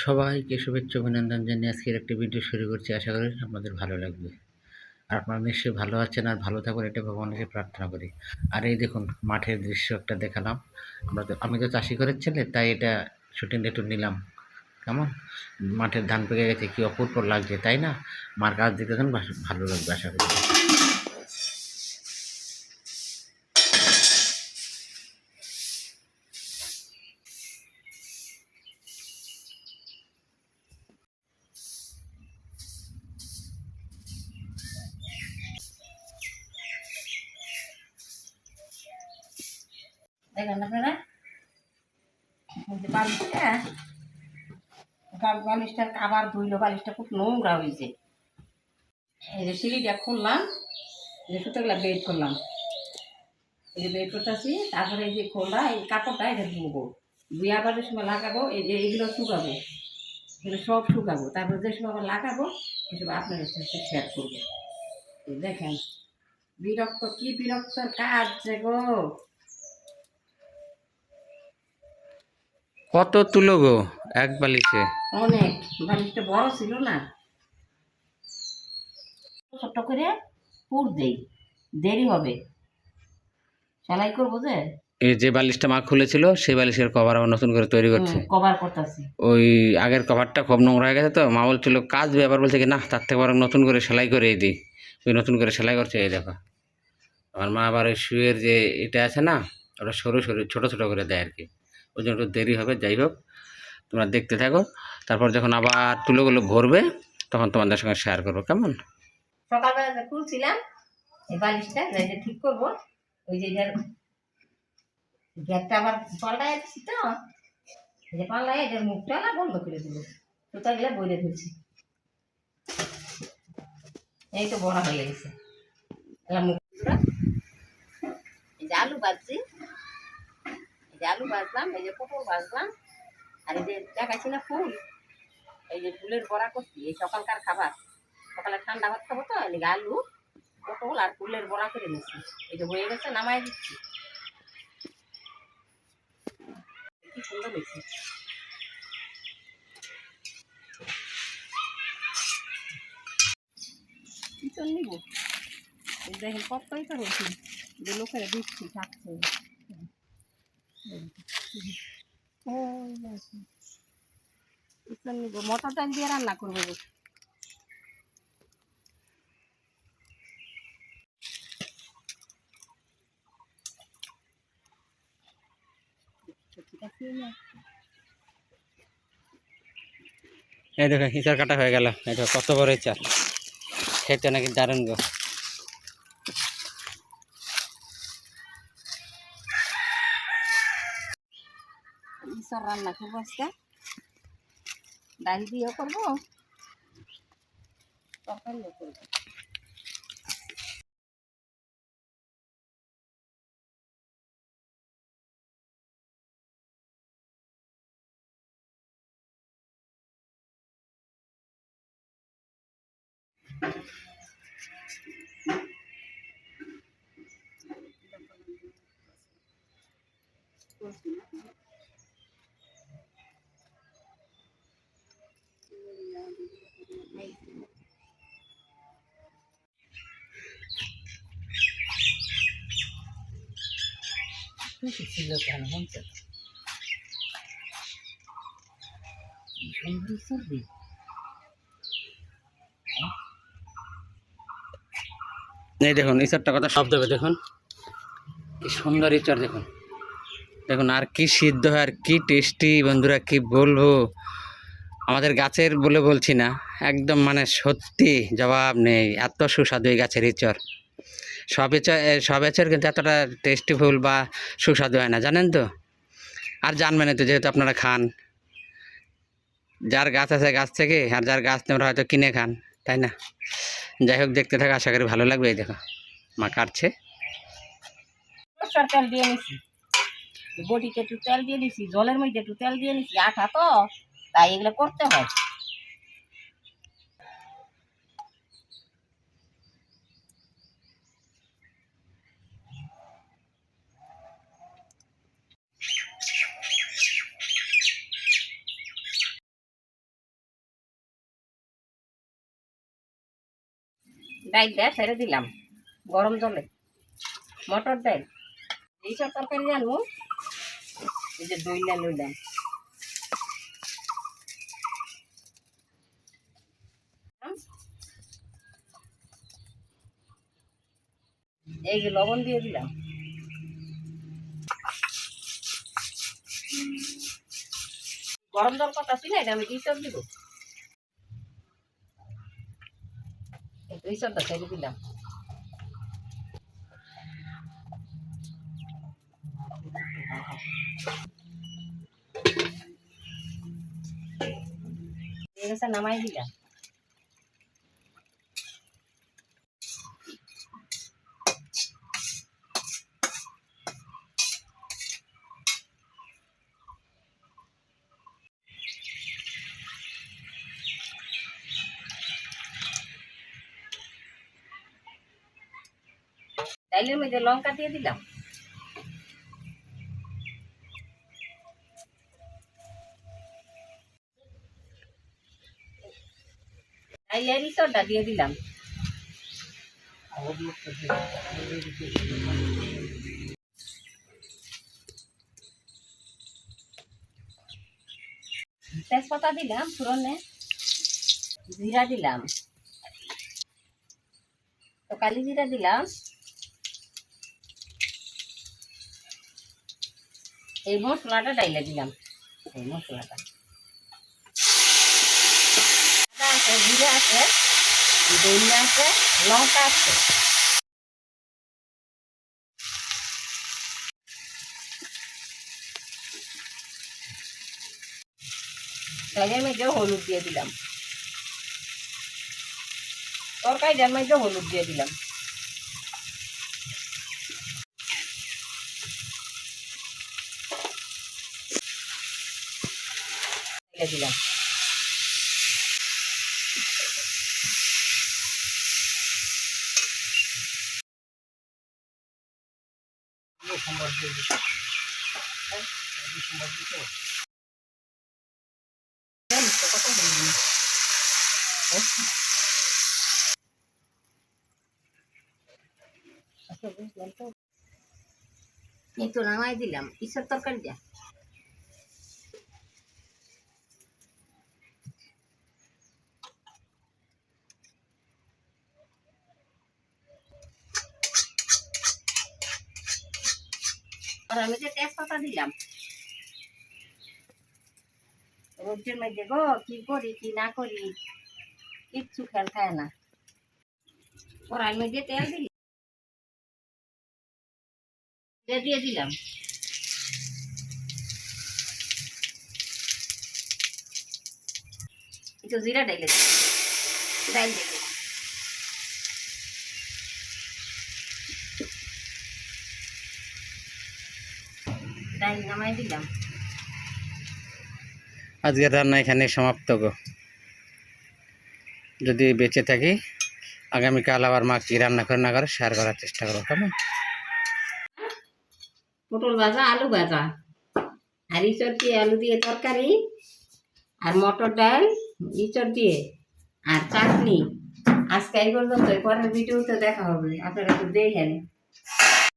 সবাইকে শুভেচ্ছা, অভিনন্দন জানিয়ে আজকের একটি ভিডিও শুরু করছি। আশা করি আপনাদের ভালো লাগবে। আর আপনারা নিশ্চয়ই ভালো আছেন আর ভালো থাকুন এটা ভগবানকে প্রার্থনা করি। আর এই দেখুন, মাঠের দৃশ্য একটা দেখালাম। আমরা তো আমি তো চাষি ঘরের ছেলে, তাই এটা শুটিংটা একটু নিলাম। কেমন? মাঠের ধান পেকে গেছে, কী অপূর্ব লাগছে, তাই না? মার কাজ দেন ভালো লাগবে, আশা করি। দেখেন আপনারা? বালিশটা বালিশটার আবার ধুইলো, বালিশটা খুব নোংরা হয়েছে এই যে সিঁড়িটা খুললাম, এই যে সুতোগুলা বেড করলাম। এই যে বেড করতেছি, তারপরে এই যে খোলা, এই কাপড়টা এটা ধুবো। ধুয়ে আবার যে সময় লাগাবো, এই যে এইগুলো শুকাবো। এগুলো সব শুকাবো। তারপর যে সময় আবার লাগাবো এসব আপনাদের সাথে শেয়ার করব। দেখেন, বিরক্ত, কি বিরক্তর কাজ যে গো! কত তুলো গো? এক বালিশে। অনেক। বালিশটা বড় ছিল না। ছোট্ট করে পুর দেই। দেরি হবে। সেলাই করব যে? এই যে বালিশটা মা খুলেছিল সেই বালিশের কভার আবার নতুন করে তৈরি করছে। কভার করতেছি। ওই আগের কভারটা খুব নোংরা হয়ে গেছে তো মা বলছিল কাজ ব্যাপার বলছে কি না তার থেকে বরং নতুন করে সেলাই করে দিই ওই নতুন করে সেলাই করছে এই দেখো। আমার মা আবার ওই শুয়ের যে এটা আছে না ওটা সরু সরু ছোটো ছোটো করে দেয় আর কি। ওই জন্য একটু দেরি হবে, যাই হোক। তোমরা দেখতে থাকো, তারপর যখন আবার তুলোগুলো ভরবে, তখন তোমাদের সঙ্গে শেয়ার করব, কেমন? সকালবেলা যে খুলছিলাম, এই বালিশটা যে ঠিক করব। ওই যে গ্যাসটা আবার পাল্টায় দিচ্ছি তো। যে পাল্টায়, এটার মুখটা না বন্ধ করে দিল। সুতাগুলো বইলে ফেলছি এই তো বড়া হয়ে গেছে। এবার মুখটা এই যে আলু ভাজছি এই যে আলু ভাজলাম, এই যে পটল ভাজলাম, আর এই যে দেখাচ্ছি না ফুল, এই যে ফুলের বড়া করছি, এই সকালকার খাবার। সকালে ঠান্ডা ভাত খাব তো, এদিকে আলু, পটল আর ফুলের বড়া করে নিচ্ছি এই যে হয়ে গেছে নামাই দিচ্ছি। কি সুন্দর হয়েছে। নিব? এই দেখেন কতই তো রয়েছে লোকেরা দিচ্ছি, থাকছে। এই দেখো হিসার কাটা হয়ে গেল। এই দেখো, কত বড় চার খেতে নাকি দারুণ গো। রান্না করব আজকে ডাল দিয়ে করব। তরকারিও করব। ছিল কেন সুন্দর সবজি এই দেখুন ইঁচড়টা কত শব্দ হবে দেখুন। কি সুন্দর ইঁচড় দেখুন। দেখুন, আর কি সিদ্ধ হয়, আর কি টেস্টি বন্ধুরা, কি বলব। আমাদের গাছের বলে বলছি না, একদম মানে সত্যি জবাব নেই। এত সুস্বাদু এই গাছের ইঁচড় সব এঁচড় সব এঁচড় কিন্তু এতটা টেস্টিফুল বা সুস্বাদু হয় না, জানেন তো? আর জানবেন তো যেহেতু আপনারা খান। যার গাছ আছে গাছ থেকে, আর যার গাছ ওরা হয়তো কিনে খান, তাই না? যাই হোক, দেখতে থাকা, আশা করি ভালো লাগবে, এই দেখো, মা কাটছে। জলের মধ্যে একটু তেল দিয়ে নিছি, আঠা তো, তাই এগুলো করতে হয়। ডাইলটা ছেড়ে দিলাম। গরম জলে। মটর ডাইল। এইসব তরকারি আনব এই যে দইলা লইলাম। এই যে লবণ দিয়ে দিলাম। গরম জল কথা ছিল এটা আমি দুই চপ দিব। চপটা ছেড়ে দিলাম নামাই দিলাম ডাইলের মধ্যে লঙ্কা দিয়ে দিলাম। ডাইলের ইসরটা দিয়ে দিলাম। তেজপাতা দিলাম ফুরনে জিরা দিলাম। তো কালি জিরা দিলাম। এই মশলাটা ডাইলে দিলাম। এই মশলাটা। আছে, জিরা আছে দইয়া আছে, লঙ্কা আছে। হলুদ দিয়ে দিলাম। তরকারিটার হলুদ দিয়ে দিলাম। ঢেলে দিলাম। এই তো নামাই দিলাম। ইসব তরকারি দিয়া আর আমি যে তেজপাতা দিলাম। রোদ্রের মধ্যে গো, কি করি, কি না করি, কিচ্ছু খেয়াল খায় না। কড়াইয়ের মধ্যে তেল তেল দিয়ে দিলাম। একটু জিরা ডাইলে ডাইল দিলাম। ডাইল নামাই দিলাম। আজকের রান্না এখানে সমাপ্ত গো। যদি বেঁচে থাকি আগামীকাল আবার মা কি রান্না করে না করে শেয়ার করার চেষ্টা করো কেমন? পটল ভাজা আলু ভাজা। আর ইঁচড় দিয়ে আলু দিয়ে তরকারি আর মটর ডাল ইঁচড় দিয়ে আর চাটনি। আজকে এই পর্যন্ত পরের ভিডিওতে দেখা হবে। আপনারা একটু দেখেন।